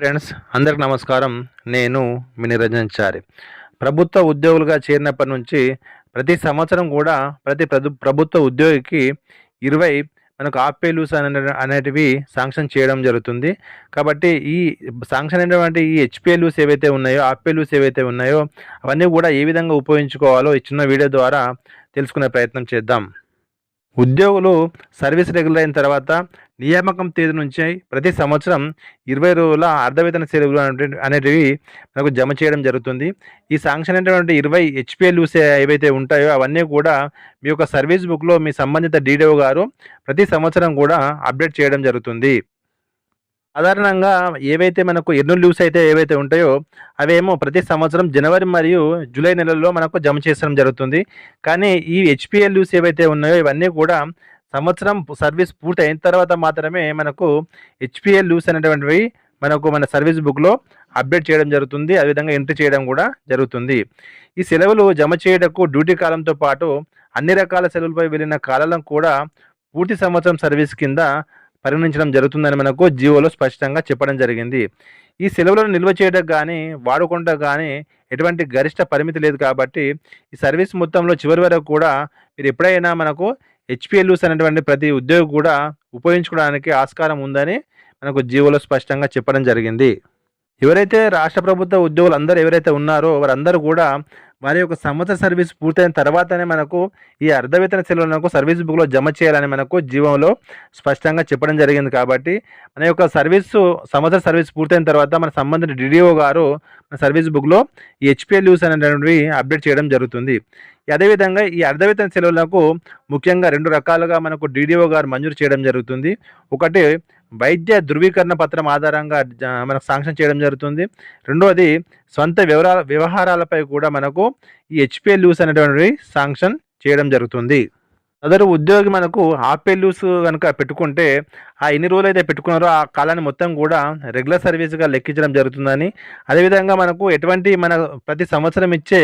Friends అందరికి నమస్కారం. నేను మీ చారి. ప్రభుత్వ ఉద్యోగులుగా చేరినప్పటి నుంచి ప్రతి సంవత్సరం కూడా ప్రతి ప్రభుత్వ ఉద్యోగికి ఇరవై మనకు ఆప్పేలూస్ అనే అనేటివి శాంక్షన్ చేయడం జరుగుతుంది. కాబట్టి ఈ శాంక్షన్ అయినటువంటి ఈ హెచ్పిఎల్యూస్ ఏవైతే ఉన్నాయో ఆప్పేలూస్ ఏవైతే ఉన్నాయో అవన్నీ కూడా ఏ విధంగా ఉపయోగించుకోవాలో ఈ చిన్న వీడియో ద్వారా తెలుసుకునే ప్రయత్నం చేద్దాం. ఉద్యోగులు సర్వీస్ రెగ్యులర్ అయిన తర్వాత నియామకం తేదీ నుంచి ప్రతి సంవత్సరం ఇరవై రోజుల అర్ధవేతన సెలవులు అనేటివి మనకు జమ చేయడం జరుగుతుంది. ఈ శాంక్షన్ అయినటువంటి ఇరవై హెచ్పిఎల్యూస్ ఏవైతే ఉంటాయో అవన్నీ కూడా మీ యొక్క సర్వీస్ బుక్లో మీ సంబంధిత డీడీఓ గారు ప్రతి సంవత్సరం కూడా అప్డేట్ చేయడం జరుగుతుంది. సాధారణంగా ఏవైతే మనకు ఎన్నో లీవ్స్ అయితే ఏవైతే ఉంటాయో అవేమో ప్రతి సంవత్సరం జనవరి మరియు జూలై నెలల్లో మనకు జమ చేసడం జరుగుతుంది. కానీ ఈ హెచ్పిఎల్ లీవ్స్ ఏవైతే ఉన్నాయో ఇవన్నీ కూడా సంవత్సరం సర్వీస్ పూర్తి అయిన తర్వాత మాత్రమే మనకు హెచ్పిఎల్ లూస్ అనేటువంటివి మనకు మన సర్వీస్ బుక్లో అప్డేట్ చేయడం జరుగుతుంది. అదేవిధంగా ఎంట్రీ చేయడం కూడా జరుగుతుంది. ఈ సెలవులు జమ చేయటకు డ్యూటీ కాలంతో పాటు అన్ని రకాల సెలవులపై వెళ్ళిన కాలాలను కూడా పూర్తి సంవత్సరం సర్వీస్ కింద పరిగణించడం జరుగుతుందని మనకు జియోలో స్పష్టంగా చెప్పడం జరిగింది. ఈ సెలవులను నిల్వ చేయడం కానీ వాడుకుంటా కానీ ఎటువంటి గరిష్ట పరిమితి లేదు కాబట్టి ఈ సర్వీస్ మొత్తంలో చివరి వరకు కూడా మీరు ఎప్పుడైనా మనకు హెచ్పిఎల్యూస్ అనేటువంటి ప్రతి ఉద్యోగి కూడా ఉపయోగించుకోవడానికి ఆస్కారం ఉందని మనకు జీవోలో స్పష్టంగా చెప్పడం జరిగింది. ఎవరైతే రాష్ట్ర ప్రభుత్వ ఉద్యోగులు అందరూ ఎవరైతే ఉన్నారో వారందరూ కూడా వారి యొక్క సంవత్సర సర్వీస్ పూర్తయిన తర్వాతనే మనకు ఈ అర్ధవేతన సెలవులకు సర్వీస్ బుక్లో జమ చేయాలని మనకు జీవంలో స్పష్టంగా చెప్పడం జరిగింది కాబట్టి మన యొక్క సర్వీసు సంవత్సర సర్వీస్ పూర్తయిన తర్వాత మన సంబంధిత డిడిఓ గారు మన సర్వీస్ బుక్లో ఈ హెచ్పిఎల్ యూస్ అనేటువంటివి అప్డేట్ చేయడం జరుగుతుంది. అదేవిధంగా ఈ అర్ధవేతన సెలవులకు ముఖ్యంగా రెండు రకాలుగా మనకు డీడీఓ గారు మంజూరు చేయడం జరుగుతుంది. ఒకటి వైద్య ధృవీకరణ పత్రం ఆధారంగా జ- మనకు శాంక్షన్ చేయడం జరుగుతుంది. రెండవది సొంత వివరాల వ్యవహారాలపై కూడా మనకు ఈ హెచ్పిఎల్ యూస్ అనేటువంటివి శాంక్షన్ చేయడం జరుగుతుంది. అదరు ఉద్యోగి మనకు ఆపెల్యూస్ కనుక పెట్టుకుంటే ఆ ఎన్ని రోజులు అయితే పెట్టుకున్నారో ఆ కాలాన్ని మొత్తం కూడా రెగ్యులర్ సర్వీస్గా లెక్కించడం జరుగుతుందని. అదేవిధంగా మనకు ఎటువంటి మన ప్రతి సంవత్సరం ఇచ్చే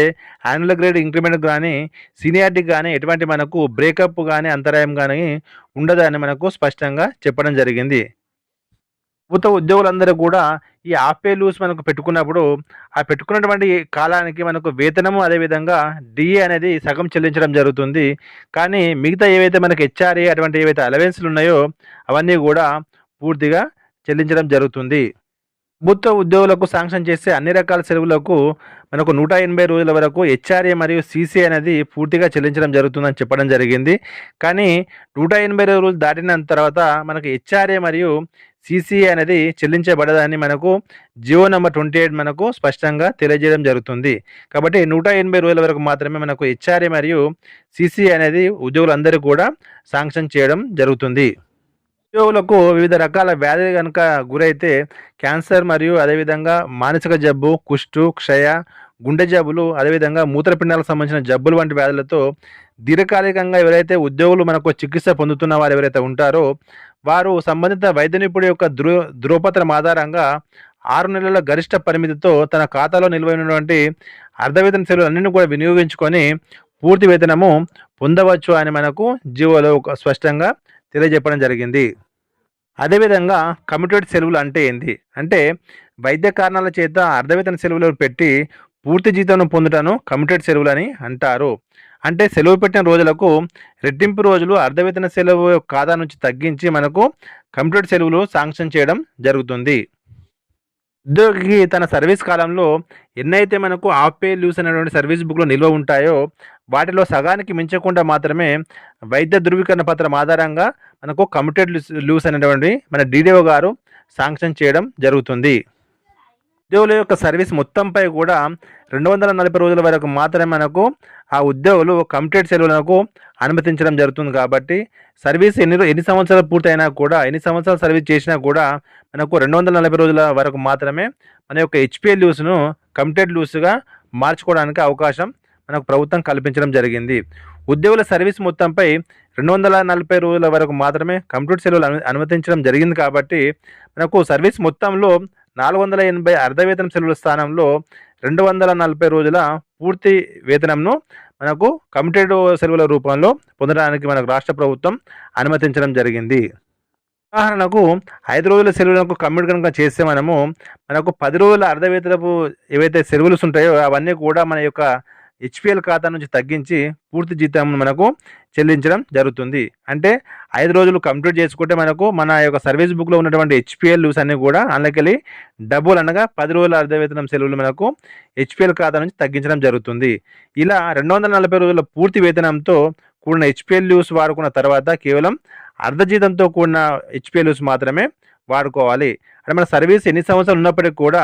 యాన్యువల్ గ్రేడ్ ఇంక్రిమెంట్ కానీ సీనియారిటీ కానీ ఎటువంటి మనకు బ్రేకప్ కానీ అంతరాయం కానీ ఉండదని మనకు స్పష్టంగా చెప్పడం జరిగింది. ప్రభుత్వ ఉద్యోగులందరూ కూడా ఈ ఆపే లూస్ మనకు పెట్టుకున్నప్పుడు ఆ పెట్టుకున్నటువంటి కాలానికి మనకు వేతనము అదేవిధంగా డిఏ అనేది సగం చెల్లించడం జరుగుతుంది. కానీ మిగతా ఏవైతే మనకు హెచ్ఆర్ఏ అటువంటి ఏవైతే అలవెన్స్లు ఉన్నాయో అవన్నీ కూడా పూర్తిగా చెల్లించడం జరుగుతుంది. ప్రభుత్వ ఉద్యోగులకు శాంక్షన్ చేసే అన్ని రకాల సెలవులకు మనకు నూట ఎనభై రోజుల వరకు హెచ్ఆర్ఏ మరియు సీసీ అనేది పూర్తిగా చెల్లించడం జరుగుతుందని చెప్పడం జరిగింది. కానీ నూట ఎనభై రోజులు దాటిన తర్వాత మనకు హెచ్ఆర్ఏ మరియు సిసిఏ అనేది చెల్లించబడదని మనకు జియో నెంబర్ ట్వంటీ ఎయిట్ మనకు స్పష్టంగా తెలియజేయడం జరుగుతుంది. కాబట్టి నూట ఎనభై రోజుల వరకు మాత్రమే మనకు హెచ్ఆర్ఏ మరియు సిసిఏ అనేది ఉద్యోగులందరికీ కూడా శాంక్షన్ చేయడం జరుగుతుంది. ఉద్యోగులకు వివిధ రకాల వ్యాధి కనుక గురైతే క్యాన్సర్ మరియు అదేవిధంగా మానసిక జబ్బు కుష్టు క్షయ గుండె జబ్బులు అదేవిధంగా మూత్రపిండాలకు సంబంధించిన జబ్బులు వంటి వ్యాధులతో దీర్ఘకాలికంగా ఎవరైతే ఉద్యోగులు మనకు చికిత్స పొందుతున్న వారు ఎవరైతే ఉంటారో వారు సంబంధిత వైద్య నిపుణుడి యొక్క ధృ ధృవపత్రం ఆధారంగా ఆరు నెలల గరిష్ట పరిమితితో తన ఖాతాలో నిల్వైనటువంటి అర్ధవేతన సేవలు అన్నింటినీ కూడా వినియోగించుకొని పూర్తి వేతనము పొందవచ్చు అని మనకు జీవోలో ఒక స్పష్టంగా తెలియజెప్పడం జరిగింది. అదేవిధంగా కమిటెడ్ సెలవులు అంటే ఏంటి అంటే వైద్య కారణాల చేత అర్ధవేతన సెలవులు పెట్టి పూర్తి జీతం పొందుటను కమిటెడ్ సెలవులు అని అంటారు. అంటే సెలవు పెట్టిన రోజులకు రెట్టింపు రోజులు అర్ధవేతన సెలవు ఖాతా నుంచి తగ్గించి మనకు కమిటెడ్ సెలవులు శాంక్షన్ చేయడం జరుగుతుంది. ఉద్యోగికి తన సర్వీస్ కాలంలో ఎన్నైతే మనకు ఆఫ్ పే లీవ్స్ అనేటువంటి సర్వీస్ బుక్లో నిల్వ ఉంటాయో వాటిలో సగానికి మించకుండా మాత్రమే వైద్య ధృవీకరణ పత్రం ఆధారంగా మనకు కమిటెడ్ లీవ్స్ అనేటువంటి మన డీడీఓ గారు శాంక్షన్ చేయడం జరుగుతుంది. ఉద్యోగుల యొక్క సర్వీస్ మొత్తంపై కూడా రెండు వందల నలభై రోజుల వరకు మాత్రమే మనకు ఆ ఉద్యోగులు కంప్లీట్ సెలవులకు అనుమతించడం జరుగుతుంది కాబట్టి సర్వీస్ ఎన్ని ఎన్ని సంవత్సరాలు పూర్తయినా కూడా ఎన్ని సంవత్సరాలు సర్వీస్ చేసినా కూడా మనకు రెండు వందల నలభై రోజుల వరకు మాత్రమే మన యొక్క హెచ్పిఎల్ లీవ్స్ను కంప్లీట్ లీవ్స్గా మార్చుకోవడానికి అవకాశం మనకు ప్రభుత్వం కల్పించడం జరిగింది. ఉద్యోగుల సర్వీస్ మొత్తంపై రెండు వందల నలభై రోజుల వరకు మాత్రమే కంప్యూటర్ సెలవులు అను అనుమతించడం జరిగింది కాబట్టి మనకు సర్వీస్ మొత్తంలో నాలుగు వందల ఎనభై అర్ధవేతనం సెలవుల స్థానంలో రెండు వందల నలభై రోజుల పూర్తి వేతనంను మనకు కమిటెడ్ సెలవుల రూపంలో పొందడానికి మనకు రాష్ట్ర ప్రభుత్వం అనుమతించడం జరిగింది. ఉదాహరణకు ఐదు రోజుల సెలవులకు కమ్యూట్ కనుక చేస్తే మనము మనకు పది రోజుల అర్ధవేతనపు ఏవైతే సెలవులు ఉంటాయో అవన్నీ కూడా మన యొక్క హెచ్పిఎల్ ఖాతా నుంచి తగ్గించి పూర్తి జీతం మనకు చెల్లించడం జరుగుతుంది. అంటే ఐదు రోజులు కంప్లీట్ చేసుకుంటే మనకు మన యొక్క సర్వీస్ బుక్లో ఉన్నటువంటి హెచ్పిఎల్ అన్నీ కూడా అందులోకెళ్ళి డబ్బులు అనగా పది రోజుల అర్ధవేతనం సెలవులు మనకు హెచ్పిఎల్ ఖాతా నుంచి తగ్గించడం జరుగుతుంది. ఇలా రెండు వందల నలభై రోజుల పూర్తి వేతనంతో కూడిన హెచ్పిఎల్ లీవ్స్ వాడుకున్న తర్వాత కేవలం అర్ధ జీతంతో కూడిన హెచ్పిఎల్ లీవ్స్ మాత్రమే వాడుకోవాలి. అంటే మన సర్వీస్ ఎన్ని సంవత్సరాలు ఉన్నప్పటికీ కూడా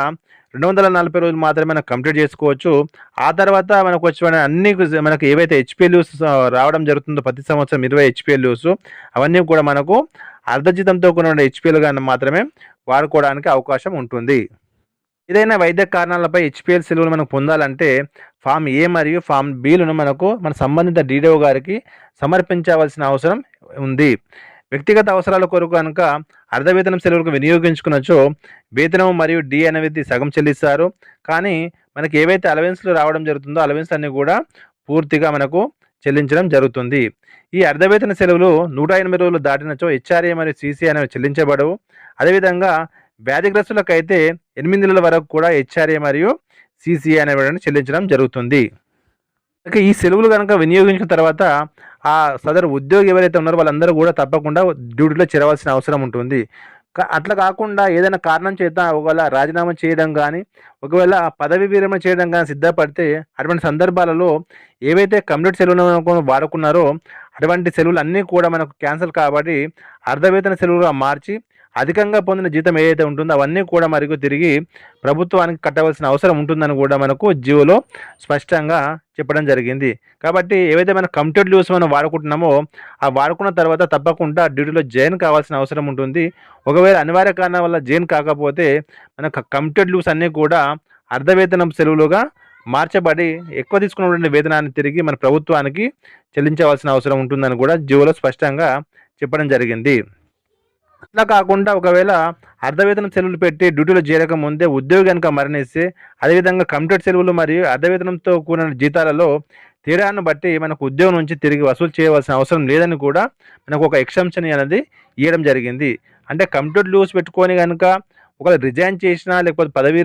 రెండు వందల నలభై రోజులు మాత్రమే మనం కంప్లీట్ చేసుకోవచ్చు. ఆ తర్వాత మనకు వచ్చిన అన్ని మనకు ఏవైతే హెచ్పిఎల్యూస్ రావడం జరుగుతుందో ప్రతి సంవత్సరం ఇరవై హెచ్పిఎల్యూస్ అవన్నీ కూడా మనకు అర్ధజితంతో కూడిన హెచ్పిఎల్ హెచ్పిఎల్గా మాత్రమే వాడుకోవడానికి అవకాశం ఉంటుంది. ఏదైనా వైద్య కారణాలపై హెచ్పిఎల్ సెలవులు మనకు పొందాలంటే ఫామ్ ఏ మరియు ఫామ్ బిలను మనకు మన సంబంధిత డీడీఓ గారికి సమర్పించవలసిన అవసరం ఉంది. వ్యక్తిగత అవసరాల కొరకు కనుక అర్ధవేతనం సెలవులకు వినియోగించుకున్నచో వేతనం మరియు డి అనేది సగం చెల్లిస్తారు. కానీ మనకి ఏవైతే అలవెన్స్లు రావడం జరుగుతుందో అలవెన్స్ అన్నీ కూడా పూర్తిగా మనకు చెల్లించడం జరుగుతుంది. ఈ అర్ధవేతన సెలవులు నూట ఎనభై రోజులు దాటినచో హెచ్ఆర్ఏ మరియు సీసీ అనేవి చెల్లించబడవు. అదేవిధంగా వ్యాధిగ్రస్తులకైతే ఎనిమిది నెలల వరకు కూడా హెచ్ఆర్ఏ మరియు సీసీ అనేవి చెల్లించడం జరుగుతుంది. ఈ సెలవులు కనుక వినియోగించిన తర్వాత ఆ సదరు ఉద్యోగి ఎవరైతే ఉన్నారో వాళ్ళందరూ కూడా తప్పకుండా డ్యూటీలో చేరవలసిన అవసరం ఉంటుంది. అట్లా కాకుండా ఏదైనా కారణం చేత ఒకవేళ రాజీనామా చేయడం కానీ ఒకవేళ పదవి విరమణ చేయడం కానీ సిద్ధపడితే అటువంటి సందర్భాలలో ఏవైతే కమ్యూనిటీ సెలవులు వాడుకున్నారో అటువంటి సెలవులు అన్నీ కూడా మనకు క్యాన్సిల్ కాబట్టి అర్ధవేతన సెలవులుగా మార్చి అధికంగా పొందిన జీతం ఏదైతే ఉంటుందో అవన్నీ కూడా మరియు తిరిగి ప్రభుత్వానికి కట్టవలసిన అవసరం ఉంటుందని కూడా మనకు జియోలో స్పష్టంగా చెప్పడం జరిగింది. కాబట్టి ఏవైతే మన కంప్యూటర్ లీవ్స్ మనం వాడుకుంటున్నామో ఆ వాడుకున్న తర్వాత తప్పకుండా డ్యూటీలో జాయిన్ కావాల్సిన అవసరం ఉంటుంది. ఒకవేళ అనివార్య కారణం వల్ల జాయిన్ కాకపోతే మన కంప్యూటర్ లీవ్స్ అన్నీ కూడా అర్ధవేతనం సెలవులుగా మార్చబడి ఎక్కువ తీసుకున్నటువంటి వేతనాన్ని తిరిగి మన ప్రభుత్వానికి చెల్లించవలసిన అవసరం ఉంటుందని కూడా జియోలో స్పష్టంగా చెప్పడం జరిగింది. అట్లా కాకుండా ఒకవేళ అర్ధవేతనం సెలవులు పెట్టి డ్యూటీలో చేరక ముందే ఉద్యోగి కనుక మరణిస్తే అదేవిధంగా కంప్యూటర్ సెలవులు మరియు అర్ధవేతనంతో కూడిన జీతాలలో తేడాను బట్టి మనకు ఉద్యోగం నుంచి తిరిగి వసూలు చేయవలసిన అవసరం లేదని కూడా మనకు ఒక ఎక్సంప్షన్ అనేది ఇవ్వడం జరిగింది. అంటే కంప్యూటర్ లూస్ పెట్టుకొని కనుక ఒకవేళ రిజైన్ చేసినా లేకపోతే పదవి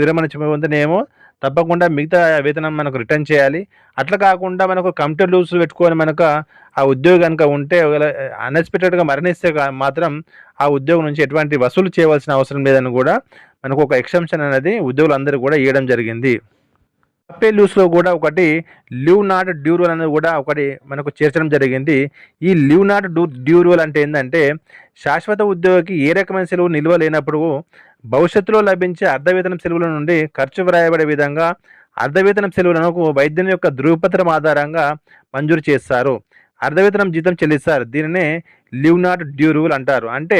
విరమణ పొందినేమో తప్పకుండా మిగతా వేతనం మనకు రిటర్న్ చేయాలి. అట్లా కాకుండా మనకు కంప్యూటర్ లూజ్ పెట్టుకొని మనకు ఆ ఉద్యోగం కనుక ఉంటే ఒకవేళ అన్ఎక్స్పెక్టెడ్గా మరణిస్తే మాత్రం ఆ ఉద్యోగం నుంచి ఎటువంటి వసూలు చేయవలసిన అవసరం లేదని కూడా మనకు ఒక ఎక్సెంప్షన్ అనేది ఉద్యోగులందరూ కూడా ఇవ్వడం జరిగింది. అప్పే లూస్లో కూడా ఒకటి లివ్ నాట్ డ్యూరల్ అనేది కూడా ఒకటి మనకు చేర్చడం జరిగింది. ఈ లివ్ నాట్ డ్యూ డ్యూరల్ అంటే ఏంటంటే శాశ్వత ఉద్యోగికి ఏ రకమైన సెలవు నిల్వ లేనప్పుడు భవిష్యత్తులో లభించే అర్ధవేతనం సెలవుల నుండి ఖర్చు వ్రాయబడే విధంగా అర్ధవేతనం సెలవులను వైద్యుని యొక్క ధృవపత్రం ఆధారంగా మంజూరు చేస్తారు. అర్ధవేతనం జీతం చెల్లిస్తారు. దీనినే లివ్ నాట్ డ్యూ రూల్ అంటారు. అంటే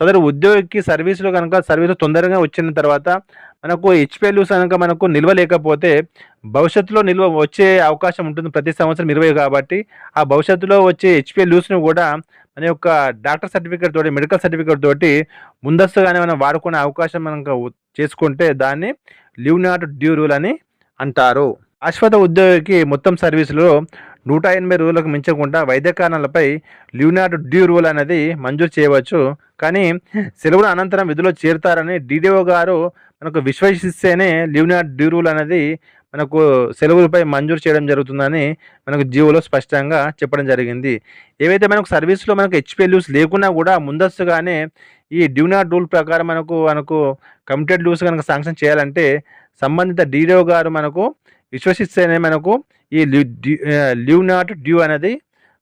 సదరు ఉద్యోగికి సర్వీసులు కనుక సర్వీసు తొందరగా వచ్చిన తర్వాత మనకు హెచ్పిఎల్యూస్ కనుక మనకు నిల్వ లేకపోతే భవిష్యత్తులో నిల్వ వచ్చే అవకాశం ఉంటుంది ప్రతి సంవత్సరం ఇరవై కాబట్టి ఆ భవిష్యత్తులో వచ్చే హెచ్పిఎల్యూస్ని కూడా మన యొక్క డాక్టర్ సర్టిఫికేట్ తోటి మెడికల్ సర్టిఫికేట్ తోటి ముందస్తుగానే మనం వాడుకునే అవకాశం మనం చేసుకుంటే దాన్ని లివ్ నాట్ డ్యూ రూల్ అని అంటారు. శాశ్వత ఉద్యోగికి మొత్తం సర్వీసులో నూట ఎనభై రోజులకు మించకుండా వైద్య కారణాలపై లివ్నాట్ డ్యూ రూల్ అనేది మంజూరు చేయవచ్చు. కానీ సెలవుల అనంతరం విధులో చేరుతారని డీడీఓ గారు మనకు విశ్వసిస్తేనే ల్యూనార్డ్ డ్యూ రూల్ అనేది మనకు సెలవులపై మంజూరు చేయడం జరుగుతుందని మనకు జియోలో స్పష్టంగా చెప్పడం జరిగింది. ఏవైతే మనకు సర్వీస్లో మనకు హెచ్పిఎల్ లేకున్నా కూడా ముందస్తుగానే ఈ డ్యూనాట్ రూల్ ప్రకారం మనకు మనకు కమిటెడ్ లూస్ కనుక శాంక్షన్ చేయాలంటే సంబంధిత డీడీఓ గారు మనకు విశ్వసిస్తేనే మనకు ఈ లివ్ నాట్ డ్యూ అనేది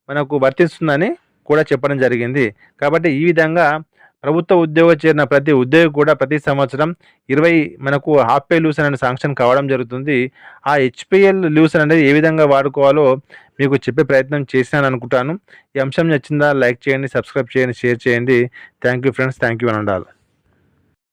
మనకు వర్తిస్తుందని కూడా చెప్పడం జరిగింది. కాబట్టి ఈ విధంగా ప్రభుత్వ ఉద్యోగం చేరిన ప్రతి ఉద్యోగి కూడా ప్రతి సంవత్సరం ఇరవై మనకు హాఫ్ పే లూస్ అనే శాంక్షన్ కావడం జరుగుతుంది. ఆ హెచ్పిఎల్ లూసన్ అనేది ఏ విధంగా వాడుకోవాలో మీకు చెప్పే ప్రయత్నం చేసినాను అనుకుంటాను. ఈ అంశం నచ్చిందా లైక్ చేయండి సబ్స్క్రైబ్ చేయండి షేర్ చేయండి. Thank you friends thank you అని ఉండాలి